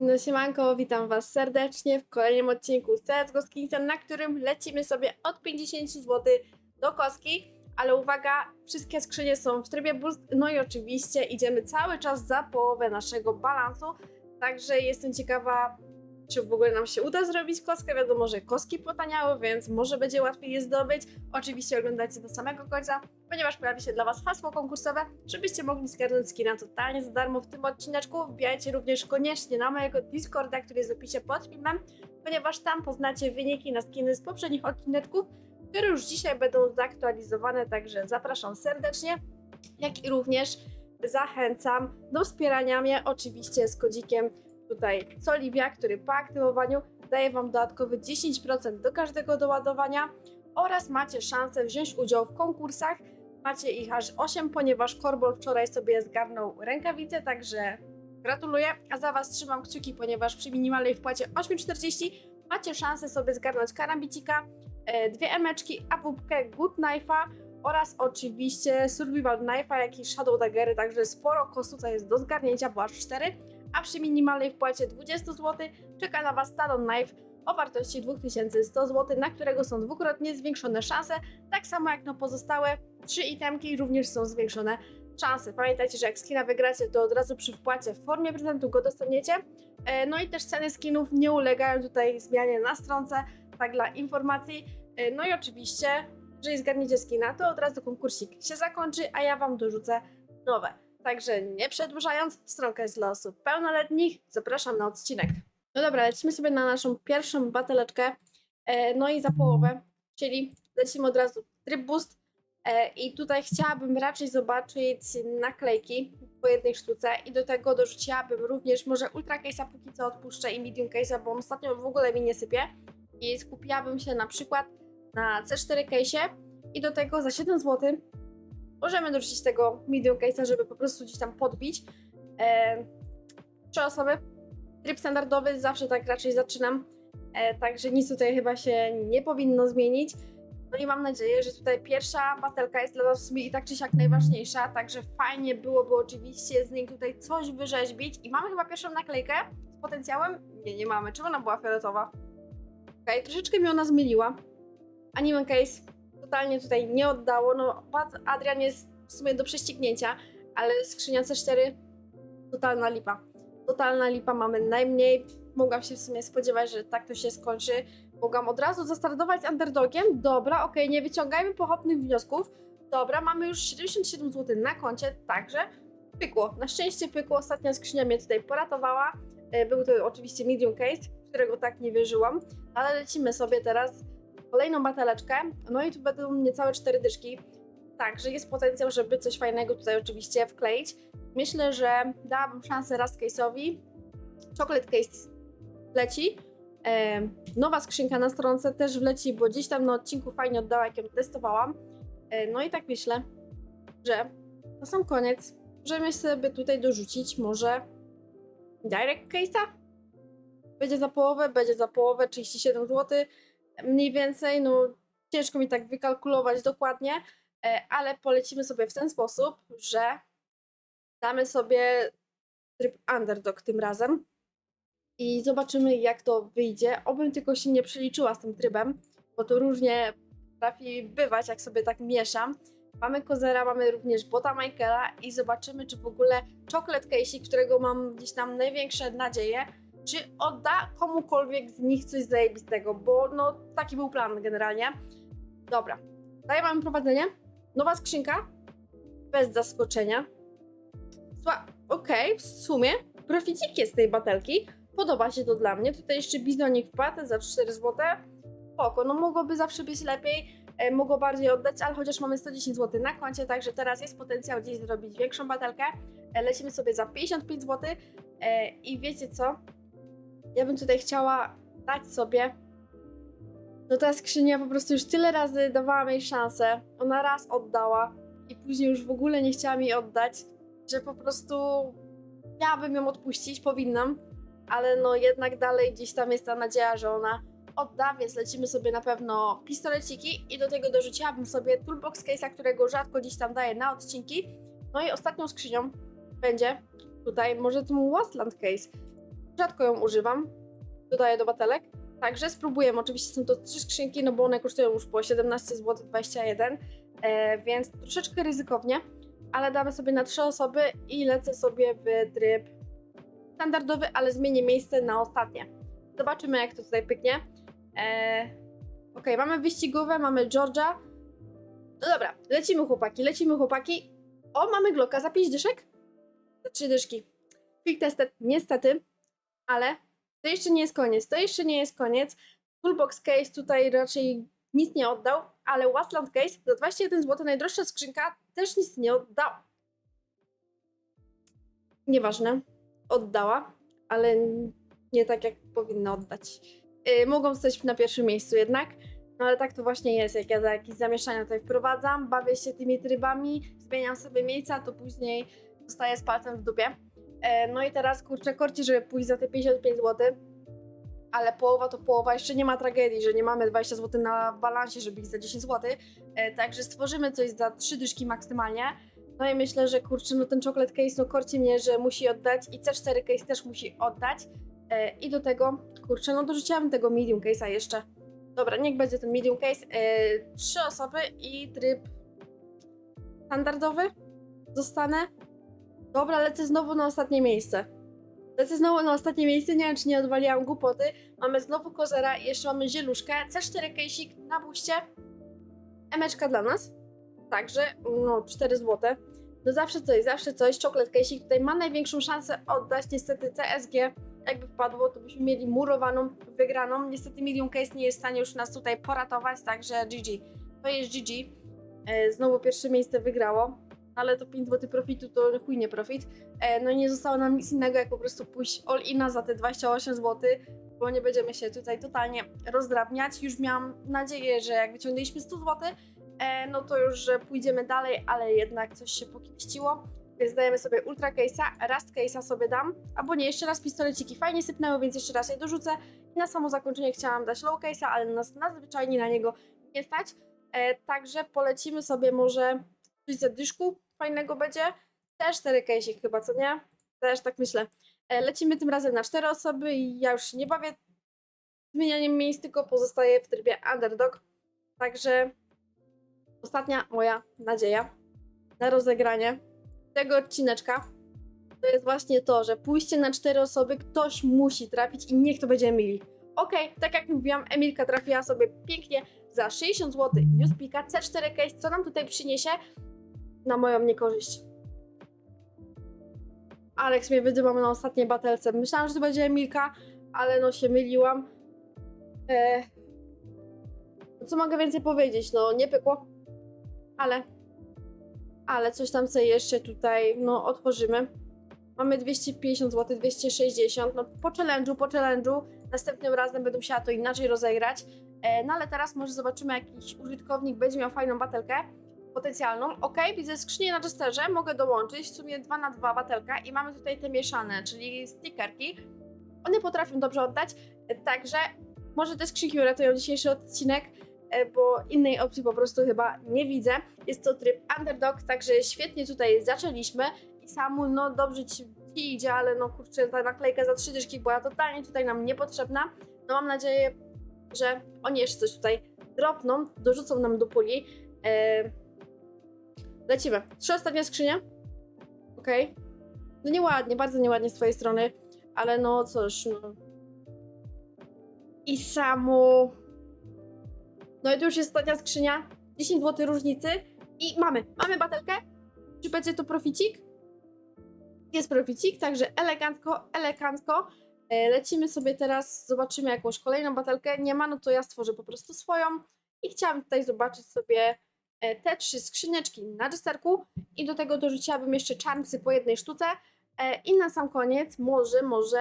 No siemanko, witam Was serdecznie w kolejnym odcinku CSGO Skinsen, na którym lecimy sobie od 50 zł do kostki, ale uwaga, wszystkie skrzynie są w trybie boost, no i oczywiście idziemy cały czas za połowę naszego balansu, także jestem ciekawa, czy w ogóle nam się uda zrobić kostkę, wiadomo, że kostki potaniały, więc może będzie łatwiej je zdobyć, oczywiście oglądajcie do samego końca, ponieważ pojawi się dla Was hasło konkursowe, żebyście mogli zgarnąć skina totalnie za darmo w tym odcineczku. Wbijajcie również koniecznie na mojego Discorda, który jest w opisie pod filmem, ponieważ tam poznacie wyniki na skiny z poprzednich odcineczków, które już dzisiaj będą zaktualizowane, także zapraszam serdecznie, jak i również zachęcam do wspierania mnie oczywiście z kodzikiem tutaj Soliwia, który po aktywowaniu daje Wam dodatkowy 10% do każdego doładowania oraz macie szansę wziąć udział w konkursach. Macie ich aż 8, ponieważ Korbol wczoraj sobie zgarnął rękawice, także gratuluję. A za Was trzymam kciuki, ponieważ przy minimalnej wpłacie 8,40 macie szansę sobie zgarnąć karambicika, e, dwie emeczki, AWP Good Knife'a oraz oczywiście Survival Knife'a, jak i Shadow Daggery, także sporo kostu tutaj jest do zgarnięcia, bo aż 4. A przy minimalnej wpłacie 20 zł czeka na Was Talon Knife o wartości 2100 zł, na którego są dwukrotnie zwiększone szanse, tak samo jak na pozostałe trzy itemki również są zwiększone szanse. Pamiętajcie, że jak skina wygracie, to od razu przy wpłacie w formie prezentu go dostaniecie. E, No i też ceny skinów nie ulegają tutaj zmianie na stronce, tak dla informacji. E, No i oczywiście, jeżeli zgarniecie skina, to od razu konkursik się zakończy, a ja Wam dorzucę nowe. Także nie przedłużając, stronka jest dla osób pełnoletnich. Zapraszam na odcinek. No dobra, lecimy sobie na naszą pierwszą bateleczkę. E, no i za połowę, czyli lecimy od razu tryb boost. E, I tutaj chciałabym raczej zobaczyć naklejki po jednej sztuce i do tego dorzuciłabym również może ultra case'a póki co odpuszczę i medium case'a, bo ostatnio w ogóle mi nie sypie. I skupiłabym się na przykład na C4 case'ie i do tego za 7 zł możemy dorzucić tego medium case'a, żeby po prostu gdzieś tam podbić. E, trzy osoby. Tryb standardowy zawsze tak raczej zaczynam, e, także nic tutaj chyba się nie powinno zmienić. No i mam nadzieję, że tutaj pierwsza batelka jest dla nas w sumie i tak czy siak najważniejsza, także fajnie byłoby oczywiście z niej tutaj coś wyrzeźbić. I mamy chyba pierwszą naklejkę z potencjałem? Nie, nie mamy. Czemu ona była fioletowa? Okej, troszeczkę mi ona zmyliła. Anime Case totalnie tutaj nie oddało. No, Adrian jest w sumie do prześcignięcia, ale skrzynia C4 totalna lipa. Totalna lipa, mamy najmniej. Mogłam się w sumie spodziewać, że tak to się skończy. Mogłam od razu zastartować z underdogiem. Dobra, okej, nie wyciągajmy pochopnych wniosków. Dobra, mamy już 77 zł na koncie, także pykło. Na szczęście pykło. Ostatnia skrzynia mnie tutaj poratowała. E, Był to oczywiście medium case, którego tak nie wierzyłam, ale lecimy sobie teraz kolejną bateleczkę. No i tu będą niecałe cztery dyszki. Także jest potencjał, żeby coś fajnego tutaj oczywiście wkleić. Myślę, że dałabym szansę raz case'owi. Chocolate case leci. E, nowa skrzynka na stronce też wleci, bo gdzieś tam na odcinku fajnie oddała, jak ją testowałam. E, no i tak myślę, że na sam koniec możemy sobie tutaj dorzucić może direct case'a. Będzie za połowę, będzie za połowę 37 zł. Mniej więcej, no ciężko mi tak wykalkulować dokładnie, e, ale polecimy sobie w ten sposób, że damy sobie tryb underdog tym razem i zobaczymy jak to wyjdzie. Obym tylko się nie przeliczyła z tym trybem, bo to różnie potrafi bywać, jak sobie tak mieszam. Mamy Kozera, mamy również Bota Michaela i zobaczymy, czy w ogóle Chocolate Casey, którego mam gdzieś tam największe nadzieje, czy odda komukolwiek z nich coś zajebistego, bo no taki był plan generalnie. Dobra, daję wam prowadzenie. Nowa skrzynka, bez zaskoczenia. Słuchaj, okej, w sumie proficik jest z tej batelki. Podoba się to dla mnie. Tutaj jeszcze bizonik wpłatę za 4 zł. Spoko, no mogłoby zawsze być lepiej, e, mogło bardziej oddać, ale chociaż mamy 110 zł na koncie, także teraz jest potencjał gdzieś zrobić większą batelkę. E, lecimy sobie za 55 zł e, i wiecie co? Ja bym tutaj chciała dać sobie no ta skrzynia po prostu już tyle razy dawałam jej szansę. Ona raz oddała i później już w ogóle nie chciała mi oddać, że po prostu miałabym ją odpuścić, powinnam, ale no jednak dalej gdzieś tam jest ta nadzieja, że ona odda, więc lecimy sobie na pewno pistoleciki i do tego dorzuciłabym sobie toolbox case'a, którego rzadko gdzieś tam daję na odcinki. No i ostatnią skrzynią będzie tutaj może ten Westland case. Rzadko ją używam. Dodaję do batelek. Także spróbujemy. Oczywiście są to trzy skrzynki, no bo one kosztują już po 17 zł 21, e, więc troszeczkę ryzykownie, ale damy sobie na trzy osoby i lecę sobie w tryb standardowy, ale zmienię miejsce na ostatnie. Zobaczymy, jak to tutaj pyknie. E, ok, mamy wyścigowe, mamy Georgia. No dobra, lecimy chłopaki, lecimy chłopaki. O, mamy Glocka za 5 dyszek? Za 3 dyszki. Quick tested, niestety, ale to jeszcze nie jest koniec, to jeszcze nie jest koniec. Toolbox Case tutaj raczej nic nie oddał, ale Wasland Case za 21 zł, najdroższa skrzynka, też nic nie oddał. Nieważne, oddała, ale nie tak jak powinna oddać. Yy, mogą stać na pierwszym miejscu jednak, no ale tak to właśnie jest, jak ja za jakieś zamieszania tutaj wprowadzam, bawię się tymi trybami, zmieniam sobie miejsca, to później zostaję z palcem w dupie. E, No i teraz kurczę korci, żeby pójść za te 55 zł, ale połowa to połowa, jeszcze nie ma tragedii, że nie mamy 20 zł na balansie, żeby iść za 10 zł, e, także stworzymy coś za 3 dyszki maksymalnie. No i myślę, że kurczę, no ten chocolate case, no korci mnie, że musi oddać i C4 case też musi oddać. E, I do tego, kurczę, no dorzuciłam tego medium case'a jeszcze. Dobra, niech będzie ten medium case. Trzy osoby i tryb standardowy. Zostanę. Dobra, lecę znowu na ostatnie miejsce. Lecę znowu na ostatnie miejsce, nie wiem czy nie odwaliłam głupoty. Mamy znowu kozera i jeszcze mamy zieluszkę. C4 case'ik na buście. Emeczka dla nas. Także, no 4 zł. No zawsze coś, zawsze coś. Chocolate case'ik tutaj ma największą szansę oddać. Niestety CSG, jakby wpadło, to byśmy mieli murowaną, wygraną. Niestety Medium Case nie jest w stanie już nas tutaj poratować, także GG. To jest GG. E, znowu pierwsze miejsce wygrało ale to 5 zł profitu to chuj nie profit. E, no nie zostało nam nic innego, jak po prostu pójść all ina za te 28 zł, bo nie będziemy się tutaj totalnie rozdrabniać. Już miałam nadzieję, że jak wyciągnęliśmy 100 zł, e, no to już, że pójdziemy dalej, ale jednak coś się pokipściło. Więc dajemy sobie ultra case'a, rust case'a sobie dam, albo nie, jeszcze raz pistoleciki fajnie sypnęły, więc jeszcze raz je dorzucę. I na samo zakończenie chciałam dać low case'a, ale nas nadzwyczajnie na niego nie stać. E, także polecimy sobie może coś za dyszku, fajnego będzie. Też 4 case'ik chyba, co nie? Też tak myślę. E, Lecimy tym razem na 4 osoby i ja już się nie bawię zmienianiem miejsc, tylko pozostaję w trybie underdog. Także ostatnia moja nadzieja na rozegranie tego odcineczka to jest właśnie to, że pójście na 4 osoby ktoś musi trafić i niech to będzie Emily. Okej, tak jak mówiłam, Emilka trafiła sobie pięknie za 60 zł Juspika C4 case, co nam tutaj przyniesie? Na moją niekorzyść. Alex mnie wydymał na ostatniej batelce. Myślałam, że to będzie Emilka, ale no się myliłam. Eee, co mogę więcej powiedzieć? No nie pykło, ale ale coś tam sobie jeszcze tutaj no otworzymy. Mamy 250 zł, 260. No po challenge'u, po challenge'u. Następnym razem będę musiała to inaczej rozegrać. E, no ale teraz może zobaczymy, jakiś użytkownik będzie miał fajną batelkę potencjalną. Ok, widzę skrzynię na Jesterze, mogę dołączyć w sumie 2 na 2 batelka i mamy tutaj te mieszane, czyli stickerki. One potrafią dobrze oddać, także może te skrzynki uratują dzisiejszy odcinek, e, bo innej opcji po prostu chyba nie widzę. Jest to tryb underdog, także świetnie tutaj zaczęliśmy i samu, no dobrze ci, ci idzie, ale no kurczę, ta naklejka za trzy dyszki była totalnie tutaj nam niepotrzebna. No mam nadzieję, że oni jeszcze coś tutaj dropną, dorzucą nam do puli. E, Lecimy. Trzy ostatnie skrzynie. Okej. No nieładnie, bardzo nieładnie z twojej strony, ale no cóż, no. I samo. No i tu już jest ostatnia skrzynia. 10 zł różnicy. I mamy, mamy batelkę. Czy będzie to proficik? Jest proficik, także elegancko, elegancko. E, Lecimy sobie teraz, zobaczymy jakąś kolejną batelkę. Nie ma, no to ja stworzę po prostu swoją. I chciałam tutaj zobaczyć sobie te trzy skrzyneczki na jesterku i do tego dorzuciłabym jeszcze czarncy po jednej sztuce e, i na sam koniec może, może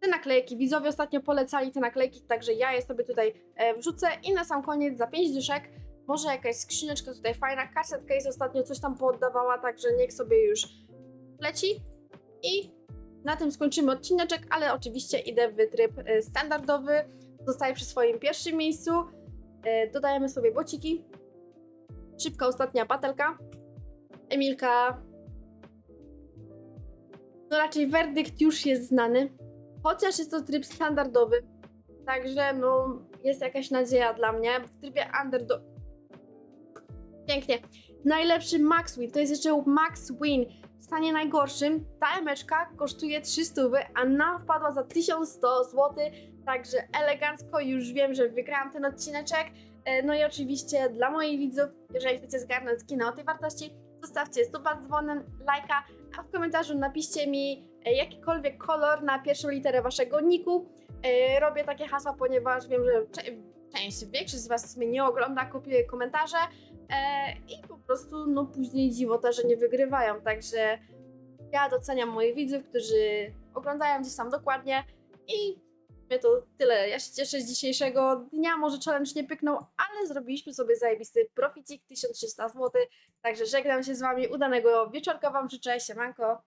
te naklejki. Widzowie ostatnio polecali te naklejki, także ja je sobie tutaj e, wrzucę i na sam koniec za 5 dyszek może jakaś skrzyneczka tutaj fajna. Cassette Case ostatnio coś tam pooddawała, także niech sobie już leci i na tym skończymy odcineczek, ale oczywiście idę w tryb e, standardowy. Zostaję przy swoim pierwszym miejscu. E, Dodajemy sobie bociki. Szybka ostatnia batelka. Emilka. No raczej werdykt już jest znany. chociaż jest to tryb standardowy, także no, jest jakaś nadzieja dla mnie. W trybie underdog... Pięknie. Najlepszy max win, to jest jeszcze max win. W stanie najgorszym ta emeczka kosztuje 300, a nam wpadła za 1100 zł, także elegancko już wiem, że wygrałam ten odcineczek. E, No i oczywiście dla moich widzów, jeżeli chcecie zgarnąć skina o tej wartości, zostawcie suba z dzwonem, lajka, a w komentarzu napiszcie mi e, jakikolwiek kolor na pierwszą literę waszego niku. E, Robię takie hasła, ponieważ wiem, że część, większość z was mnie nie ogląda, kopiuje komentarze e, i po prostu no później dziwota, że nie wygrywają, także ja doceniam moich widzów, którzy oglądają gdzieś tam dokładnie i mnie to tyle. Ja się cieszę z dzisiejszego dnia. Może challenge nie pyknął, ale zrobiliśmy sobie zajebisty proficik 1300 zł. Także żegnam się z wami. Udanego wieczorka wam życzę. Siemanko.